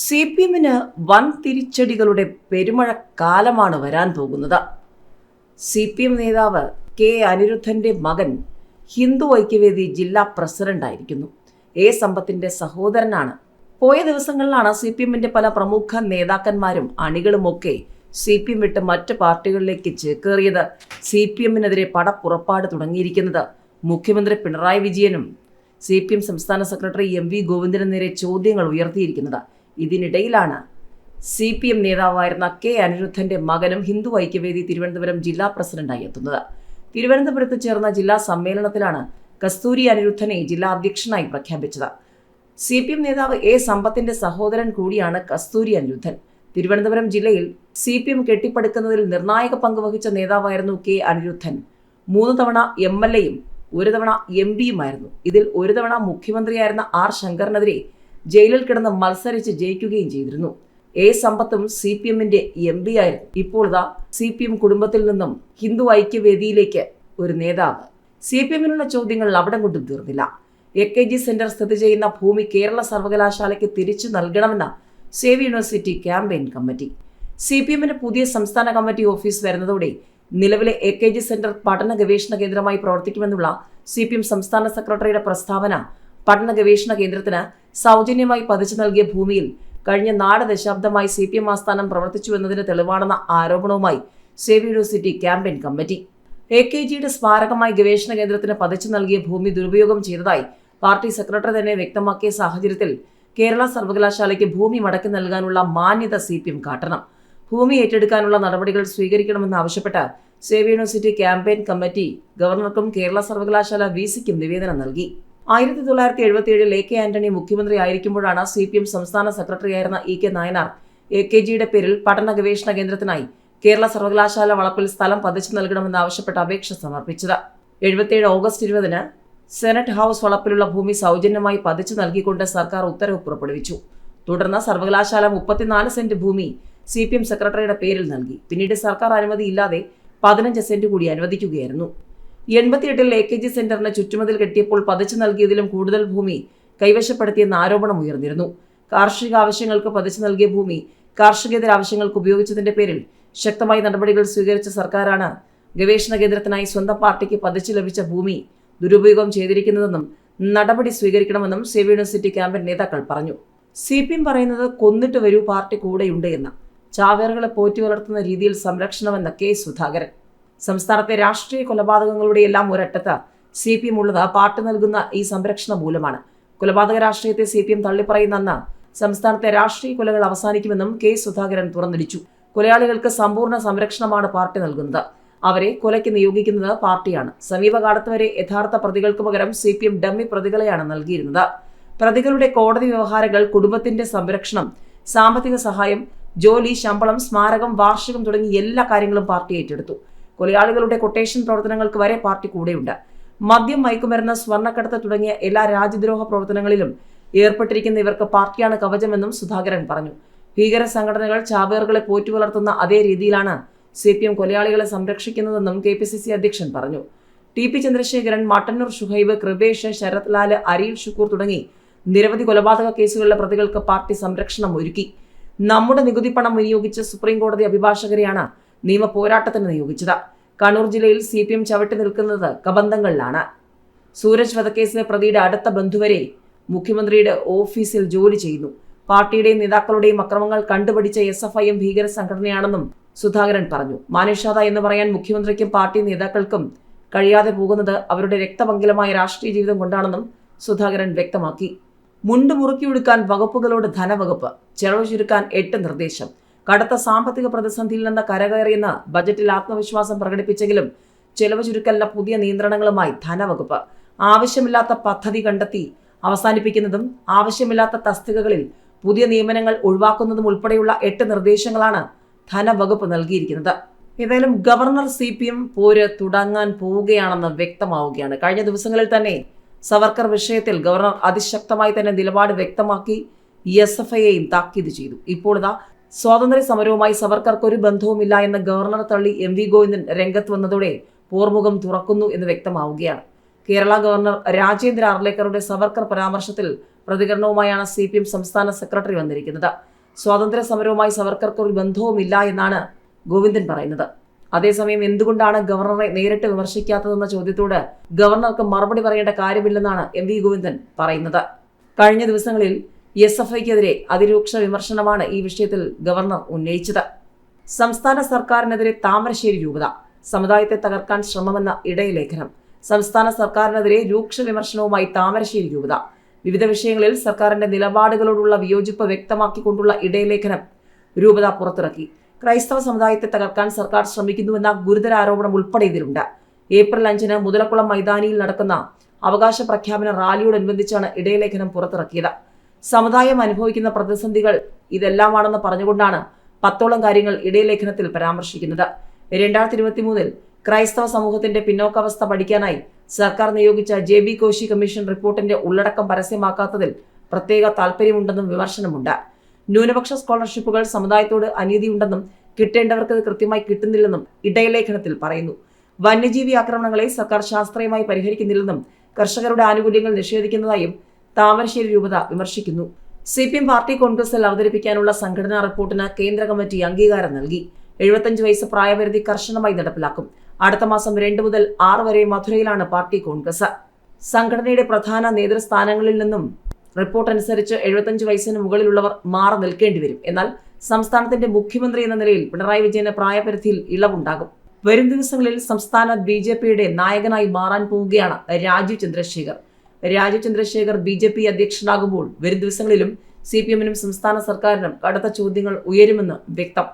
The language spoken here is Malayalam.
സി പി എമ്മിന് വൻ തിരിച്ചടികളുടെ പെരുമഴ കാലമാണ് വരാൻ പോകുന്നത്. സി പി എം നേതാവ് കെ അനിരുദ്ധന്റെ മകൻ ഹിന്ദു ഐക്യവേദി ജില്ലാ പ്രസിഡന്റായിരിക്കുന്നു. എ സമ്പത്തിന്റെ സഹോദരനാണ്. പോയ ദിവസങ്ങളിലാണ് സി പി എമ്മിന്റെ പല പ്രമുഖ നേതാക്കന്മാരും അണികളുമൊക്കെ സി പി എം വിട്ട് മറ്റ് പാർട്ടികളിലേക്ക് ചേക്കേറിയത്. സി പി എമ്മിനെതിരെ പടപ്പുറപ്പാട് തുടങ്ങിയിരിക്കുന്നത് മുഖ്യമന്ത്രി പിണറായി വിജയനും സി പി എം സംസ്ഥാന സെക്രട്ടറി എം വി ഗോവിന്ദന് നേരെ ചോദ്യങ്ങൾ ഉയർത്തിയിരിക്കുന്നത്. ഇതിനിടയിലാണ് സി പി എം നേതാവായിരുന്ന കെ അനിരുദ്ധന്റെ മകനും ഹിന്ദു ഐക്യവേദി തിരുവനന്തപുരം ജില്ലാ പ്രസിഡന്റായി എത്തുന്നത്. തിരുവനന്തപുരത്ത് ചേർന്ന ജില്ലാ സമ്മേളനത്തിലാണ് കസ്തൂരി അനിരുദ്ധനെ ജില്ലാ അധ്യക്ഷനായി പ്രഖ്യാപിച്ചത്. സി പി എം നേതാവ് എ സമ്പത്തിന്റെ സഹോദരൻ കൂടിയാണ് കസ്തൂരി അനിരുദ്ധൻ. തിരുവനന്തപുരം ജില്ലയിൽ സി പി എം കെട്ടിപ്പടുക്കുന്നതിൽ നിർണായക പങ്കുവഹിച്ച നേതാവായിരുന്നു കെ അനിരുദ്ധൻ. മൂന്ന് തവണ എം എൽ എയും ഒരു തവണ എം പിയുമായിരുന്നു. ഇതിൽ ഒരു തവണ മുഖ്യമന്ത്രിയായിരുന്ന ആർ ശങ്കറിനെതിരെ ജയിലിൽ കിടന്ന് മത്സരിച്ച് ജയിക്കുകയും ചെയ്തിരുന്നു. എ സമ്പത്തും സി പി എമ്മിന്റെ എം പി ആയിരുന്നു. ഇപ്പോൾ ഇതാ സി പി എം കുടുംബത്തിൽ നിന്നും ഹിന്ദു ഐക്യവേദിയിലേക്ക് ഒരു നേതാവ്. സി പി എമ്മിനുള്ള ചോദ്യങ്ങൾ അവിടെ കൊണ്ടും തീർന്നില്ല. എ കെ ജി സെന്റർ സ്ഥിതി ചെയ്യുന്ന ഭൂമി കേരള സർവകലാശാലയ്ക്ക് തിരിച്ചു നൽകണമെന്ന save university campaign committee. C P എമ്മിന്റെ പുതിയ സംസ്ഥാന കമ്മിറ്റി ഓഫീസ് വരുന്നതോടെ നിലവിലെ എ കെ ജി സെന്റർ പഠന ഗവേഷണ കേന്ദ്രമായി പ്രവർത്തിക്കുമെന്നുള്ള സി പി എം സംസ്ഥാന സെക്രട്ടറിയുടെ പ്രസ്താവന പഠന ഗവേഷണ കേന്ദ്രത്തിന് സൗജന്യമായി പതിച്ചു നൽകിയ ഭൂമിയിൽ കഴിഞ്ഞ നാല് ദശാബ്ദമായി സി പി എം ആസ്ഥാനം പ്രവർത്തിച്ചുവെന്നതിന് തെളിവാണെന്ന ആരോപണവുമായി save university campaign committee. A K ജിയുടെ സ്മാരകമായി ഗവേഷണ കേന്ദ്രത്തിന് പതിച്ചു നൽകിയ ഭൂമി ദുരുപയോഗം ചെയ്തതായി പാർട്ടി സെക്രട്ടറി തന്നെ വ്യക്തമാക്കിയ സാഹചര്യത്തിൽ കേരള സർവകലാശാലയ്ക്ക് ഭൂമി മടക്കി നൽകാനുള്ള മാന്യത സി പി എം കാട്ടണം. ഭൂമി ഏറ്റെടുക്കാനുള്ള നടപടികൾ സ്വീകരിക്കണമെന്നാവശ്യപ്പെട്ട് സേവ് യൂണിവേഴ്സിറ്റി ക്യാമ്പയിൻ കമ്മിറ്റി ഗവർണർക്കും കേരള സർവകലാശാല വി സിക്കും നിവേദനം നൽകി. ആയിരത്തി തൊള്ളായിരത്തി എഴുപത്തിയേഴിൽ എ കെ ആന്റണി മുഖ്യമന്ത്രി ആയിരിക്കുമ്പോഴാണ് സി പി എം സംസ്ഥാന സെക്രട്ടറിയായിരുന്ന E K Nayanar A K ജിയുടെ പേരിൽ പഠന ഗവേഷണ കേന്ദ്രത്തിനായി കേരള സർവകലാശാല വളപ്പിൽ സ്ഥലം പതിച്ചു നൽകണമെന്നാവശ്യപ്പെട്ട് അപേക്ഷ സമർപ്പിച്ചത്. എഴുപത്തിയേഴ് ഓഗസ്റ്റ് ഇരുപതിന് സെനറ്റ് ഹൗസ് വളപ്പിലുള്ള ഭൂമി സൗജന്യമായി പതിച്ചു നൽകിക്കൊണ്ട് സർക്കാർ ഉത്തരവ് പുറപ്പെടുവിച്ചു. തുടർന്ന് സർവകലാശാല മുപ്പത്തിനാല് സെന്റ് ഭൂമി സി പി എം സെക്രട്ടറിയുടെ പേരിൽ നൽകി. പിന്നീട് സർക്കാർ അനുമതിയില്ലാതെ പതിനഞ്ച് സെന്റ് കൂടി അനുവദിക്കുകയായിരുന്നു. എൺപത്തിയെട്ടിൽ എ കെ ജി സെന്ററിന് ചുറ്റുമതിൽ കെട്ടിയപ്പോൾ പതിച്ചു നൽകിയതിലും കൂടുതൽ ഭൂമി കൈവശപ്പെടുത്തിയെന്ന ആരോപണം ഉയർന്നിരുന്നു. കാർഷിക ആവശ്യങ്ങൾക്ക് പതിച്ചു നൽകിയ ഭൂമി കാർഷികേതര ആവശ്യങ്ങൾക്ക് ഉപയോഗിച്ചതിന്റെ പേരിൽ ശക്തമായ നടപടികൾ സ്വീകരിച്ച സർക്കാരാണ് ഗവേഷണ കേന്ദ്രത്തിനായി സ്വന്തം പാർട്ടിക്ക് പതിച്ചു ലഭിച്ച ഭൂമി ദുരുപയോഗം ചെയ്തിരിക്കുന്നതെന്നും നടപടി സ്വീകരിക്കണമെന്നും സേവ് യൂണിവേഴ്സിറ്റി ക്യാമ്പയിൻ നേതാക്കൾ പറഞ്ഞു. സി പി എം പറയുന്നത് കൊന്നിട്ട് വരൂ പാർട്ടി കൂടെയുണ്ട് എന്ന്. ചാവേറുകളെ പോറ്റി വളർത്തുന്ന രീതിയിൽ സംരക്ഷണമെന്ന കെ സുധാകരൻ. സംസ്ഥാനത്തെ രാഷ്ട്രീയ കൊലപാതകങ്ങളുടെ എല്ലാം ഒരറ്റത്ത് സി പി എം ഉള്ളത് പാർട്ടി നൽകുന്ന ഈ സംരക്ഷണ മൂലമാണ്. കൊലപാതക രാഷ്ട്രീയത്തെ സി പി എം തള്ളിപ്പറയുന്നെന്ന് സംസ്ഥാനത്തെ രാഷ്ട്രീയ കൊലകൾ അവസാനിക്കുമെന്നും കെ സുധാകരൻ തുറന്നടിച്ചു. കൊലയാളികൾക്ക് സമ്പൂർണ സംരക്ഷണമാണ് പാർട്ടി നൽകുന്നത്. അവരെ കൊലയ്ക്ക് നിയോഗിക്കുന്നത് പാർട്ടിയാണ്. സമീപകാലത്ത് വരെ യഥാർത്ഥ പ്രതികൾക്ക് പകരം സി പി എം ഡമ്മി പ്രതികളെയാണ് നൽകിയിരുന്നത്. പ്രതികളുടെ കോടതി വ്യവഹാരങ്ങൾ കുടുംബത്തിന്റെ സംരക്ഷണം സാമ്പത്തിക സഹായം ജോലി ശമ്പളം സ്മാരകം വാർഷികം തുടങ്ങി എല്ലാ കാര്യങ്ങളും പാർട്ടി ഏറ്റെടുത്തു. കൊലയാളികളുടെ കൊട്ടേഷൻ പ്രവർത്തനങ്ങൾക്ക് വരെ പാർട്ടി കൂടെയുണ്ട്. മദ്യം മയക്കുമരുന്ന് സ്വർണക്കടത്ത് തുടങ്ങിയ എല്ലാ രാജ്യദ്രോഹ പ്രവർത്തനങ്ങളിലും ഏർപ്പെട്ടിരിക്കുന്ന ഇവർക്ക് പാർട്ടിയാണ് കവചമെന്നും സുധാകരൻ പറഞ്ഞു. ഭീകര സംഘടനകൾ ചാവേറുകളെ പോറ്റുവളർത്തുന്ന അതേ രീതിയിലാണ് സി പി എം കൊലയാളികളെ സംരക്ഷിക്കുന്നതെന്നും കെ പി സി സി അധ്യക്ഷൻ പറഞ്ഞു. ടി പി ചന്ദ്രശേഖരൻ മട്ടന്നൂർ ഷുഹൈബ് കൃപേഷ് ശരത് ലാൽ അരിയിൽ ഷുക്കൂർ തുടങ്ങി നിരവധി കൊലപാതക കേസുകളിലെ പ്രതികൾക്ക് പാർട്ടി സംരക്ഷണം ഒരുക്കി. നമ്മുടെ നികുതി പണം വിനിയോഗിച്ച് സുപ്രീം കോടതി അഭിഭാഷകരെയാണ് നിയമ പോരാട്ടത്തിന് നിയോഗിച്ചത്. കണ്ണൂർ ജില്ലയിൽ സി പി എം ചവിട്ടി നിൽക്കുന്നത് കബന്ധങ്ങളിലാണ്. സൂരജ് വധക്കേസിലെ പ്രതിയുടെ അടുത്ത ബന്ധുവരെ മുഖ്യമന്ത്രിയുടെ ഓഫീസിൽ ജോലി ചെയ്യുന്നു. പാർട്ടിയുടെയും നേതാക്കളുടെയും അക്രമങ്ങൾ കണ്ടുപിടിച്ച എസ് എഫ് ഐ എം ഭീകര സംഘടനയാണെന്നും സുധാകരൻ പറഞ്ഞു. മാനുഷാത എന്ന് പറയാൻ മുഖ്യമന്ത്രിക്കും പാർട്ടി നേതാക്കൾക്കും കഴിയാതെ പോകുന്നത് അവരുടെ രക്തപങ്കിലമായ രാഷ്ട്രീയ ജീവിതം കൊണ്ടാണെന്നും സുധാകരൻ വ്യക്തമാക്കി. മുണ്ട് മുറുക്കിയെടുക്കാൻ വകുപ്പുകളോട് ധനവകുപ്പ് ചെലവ് ചുരുക്കാൻ എട്ട് നിർദ്ദേശം. കടുത്ത സാമ്പത്തിക പ്രതിസന്ധിയിൽ നിന്ന് കരകയറിയെന്ന് ബജറ്റിൽ ആത്മവിശ്വാസം പ്രകടിപ്പിച്ചെങ്കിലും ചെലവ് ചുരുക്കലിന് പുതിയ നിയന്ത്രണങ്ങളുമായി ധനവകുപ്പ്. ആവശ്യമില്ലാത്ത പദ്ധതി കണ്ടെത്തി അവസാനിപ്പിക്കുന്നതും ആവശ്യമില്ലാത്ത തസ്തികകളിൽ പുതിയ നിയമനങ്ങൾ ഒഴിവാക്കുന്നതും ഉൾപ്പെടെയുള്ള എട്ട് നിർദ്ദേശങ്ങളാണ് ധനവകുപ്പ് നൽകിയിരിക്കുന്നത്. ഏതായാലും ഗവർണർ സി പി എം പോര് തുടങ്ങാൻ പോവുകയാണെന്ന് വ്യക്തമാവുകയാണ്. കഴിഞ്ഞ ദിവസങ്ങളിൽ തന്നെ സവർക്കർ വിഷയത്തിൽ ഗവർണർ അതിശക്തമായി തന്നെ നിലപാട് വ്യക്തമാക്കി എസ് എഫ് ഐയെയും താക്കീത് ചെയ്തു. ഇപ്പോൾ ഇതാ സ്വാതന്ത്ര്യ സമരവുമായി സവർക്കർക്ക് ഒരു ബന്ധവുമില്ല എന്ന ഗവർണർ തള്ളി എം വി ഗോവിന്ദൻ രംഗത്ത് വന്നതോടെ പോർമുഖം തുറക്കുന്നു എന്ന് വ്യക്തമാവുകയാണ്. കേരള ഗവർണർ രാജേന്ദ്ര ആർലേക്കറുടെ സവർക്കർ പരാമർശത്തിൽ പ്രതികരണവുമായാണ് സി പി എം സംസ്ഥാന സെക്രട്ടറി വന്നിരിക്കുന്നത്. സ്വാതന്ത്ര്യ സമരവുമായി സവർക്കർക്ക് ഒരു ബന്ധവുമില്ല എന്നാണ് ഗോവിന്ദൻ പറയുന്നത്. അതേസമയം എന്തുകൊണ്ടാണ് ഗവർണറെ നേരിട്ട് വിമർശിക്കാത്തതെന്ന ചോദ്യത്തോട് ഗവർണർക്ക് മറുപടി പറയേണ്ട കാര്യമില്ലെന്നാണ് എം വി ഗോവിന്ദൻ പറയുന്നത്. കഴിഞ്ഞ ദിവസങ്ങളിൽ എസ് എഫ് ഐക്കെതിരെ അതിരൂക്ഷ വിമർശനമാണ് ഈ വിഷയത്തിൽ ഗവർണർ ഉന്നയിച്ചത്. സംസ്ഥാന സർക്കാരിനെതിരെ താമരശ്ശേരി രൂപത സമുദായത്തെ തകർക്കാൻ ശ്രമമെന്ന ഇടയലേഖനം സംസ്ഥാന സർക്കാരിനെതിരെ രൂക്ഷ വിമർശനവുമായി താമരശ്ശേരി രൂപത വിവിധ വിഷയങ്ങളിൽ സർക്കാരിന്റെ നിലപാടുകളോടുള്ള വിയോജിപ്പ് വ്യക്തമാക്കിക്കൊണ്ടുള്ള ഇടയലേഖനം രൂപത പുറത്തിറക്കി. ക്രൈസ്തവ സമുദായത്തെ തകർക്കാൻ സർക്കാർ ശ്രമിക്കുന്നുവെന്ന ഗുരുതര ആരോപണം ഉൾപ്പെടെ ഇതിലുണ്ട്. ഏപ്രിൽ അഞ്ചിന് മുതലക്കുളം മൈതാനിയിൽ നടക്കുന്ന അവകാശ പ്രഖ്യാപന റാലിയോടനുബന്ധിച്ചാണ് ഇടയലേഖനം പുറത്തിറക്കിയത്. സമുദായം അനുഭവിക്കുന്ന പ്രതിസന്ധികൾ ഇതെല്ലാമാണെന്ന് പറഞ്ഞുകൊണ്ടാണ് പത്തോളം കാര്യങ്ങൾ ഇടയലേഖനത്തിൽ പരാമർശിക്കുന്നത്. രണ്ടായിരത്തി ഇരുപത്തി മൂന്നിൽ ക്രൈസ്തവ സമൂഹത്തിന്റെ പിന്നോക്കാവസ്ഥ പഠിക്കാനായി സർക്കാർ നിയോഗിച്ച ജെ ബി കോശി കമ്മീഷൻ റിപ്പോർട്ടിന്റെ ഉള്ളടക്കം പരസ്യമാക്കാത്തതിൽ പ്രത്യേക താൽപ്പര്യമുണ്ടെന്നും വിമർശനമുണ്ട്. ന്യൂനപക്ഷ സ്കോളർഷിപ്പുകൾ സമുദായത്തോട് അനീതിയുണ്ടെന്നും കിട്ടേണ്ടവർക്ക് കൃത്യമായി കിട്ടുന്നില്ലെന്നും ഇടയലേഖനത്തിൽ പറയുന്നു. വന്യജീവി ആക്രമണങ്ങളെ സർക്കാർ ശാസ്ത്രീയമായി പരിഹരിക്കുന്നില്ലെന്നും കർഷകരുടെ ആനുകൂല്യങ്ങൾ നിഷേധിക്കുന്നതായും താമരശ്ശേരി രൂപത വിമർശിക്കുന്നു. സി പി എം പാർട്ടി കോൺഗ്രസിൽ അവതരിപ്പിക്കാനുള്ള സംഘടനാ റിപ്പോർട്ടിന് കേന്ദ്ര കമ്മിറ്റി അംഗീകാരം നൽകി. എഴുപത്തഞ്ച് വയസ്സ് പ്രായപരിധി കർശനമായി നടപ്പിലാക്കും. അടുത്ത മാസം രണ്ട് മുതൽ ആറ് വരെ മധുരയിലാണ് പാർട്ടി കോൺഗ്രസ്. സംഘടനയുടെ പ്രധാന നേതൃസ്ഥാനങ്ങളിൽ നിന്നും റിപ്പോർട്ട് അനുസരിച്ച് എഴുപത്തഞ്ച് വയസ്സിന് മുകളിലുള്ളവർ മാറി നിൽക്കേണ്ടി വരും. എന്നാൽ സംസ്ഥാനത്തിന്റെ മുഖ്യമന്ത്രി എന്ന നിലയിൽ പിണറായി വിജയന് പ്രായപരിധിയിൽ ഇളവുണ്ടാകും. വരും ദിവസങ്ങളിൽ സംസ്ഥാന ബി ജെ പിയുടെ നായകനായി മാറാൻ പോവുകയാണ് Rajeev Chandrasekhar. Rajeev Chandrasekhar B J P അധ്യക്ഷനാകുമ്പോൾ വരും ദിവസങ്ങളിലും സി പി എമ്മിനും സംസ്ഥാന സർക്കാരിനും കടുത്ത ചോദ്യങ്ങൾ ഉയരുമെന്ന് വ്യക്തം.